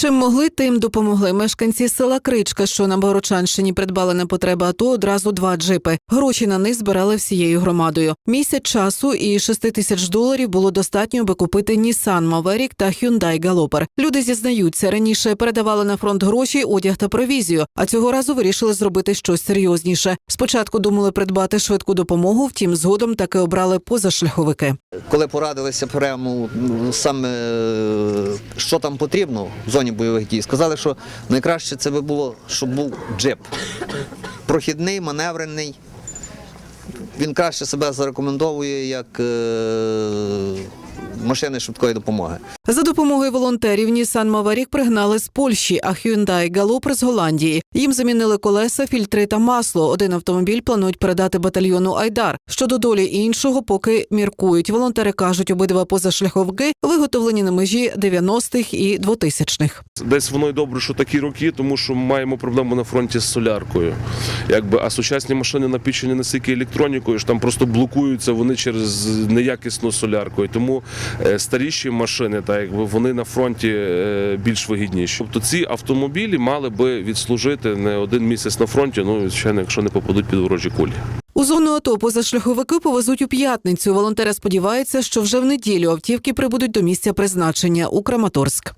Чим могли, тим допомогли. Мешканці села Кричка, що на Богородчанщині придбали на потреби АТО одразу два джипи. Гроші на них збирали всією громадою. Місяць часу і 6 тисяч доларів було достатньо, аби купити Nissan Maverick та Hyundai Galloper. Люди зізнаються, раніше передавали на фронт гроші, одяг та провізію, а цього разу вирішили зробити щось серйозніше. Спочатку думали придбати швидку допомогу, втім, згодом таки обрали позашляховики. Коли порадилися прямо ну, саме е, що там потрібно в зоні бойових дій, сказали, що найкраще це би було, щоб був джип. Прохідний, маневрений. Він краще себе зарекомендовує як е, машини швидкої допомоги. За допомогою волонтерів Nissan Maverick пригнали з Польщі, а Hyundai Galloper з Голландії. Їм замінили колеса, фільтри та масло. Один автомобіль планують передати батальйону Айдар. Щодо долі іншого, поки міркують. Волонтери кажуть, обидва позашляховики виготовлені на межі 90-х і 2000-х. Десь воно й добре, що такі роки, тому що маємо проблему на фронті з соляркою. Якби, а сучасні машини напічені настільки електронікою, що там просто блокуються вони через неякісну солярку. І тому старіші машини, так якби вони на фронті е, більш вигідніші. Тобто ці автомобілі мали би відслужити не один місяць на фронті, ну звичайно, якщо не попадуть під ворожі кулі. У зону АТО позашляховики повезуть у п'ятницю. Волонтери сподіваються, що вже в неділю автівки прибудуть до місця призначення у Краматорськ.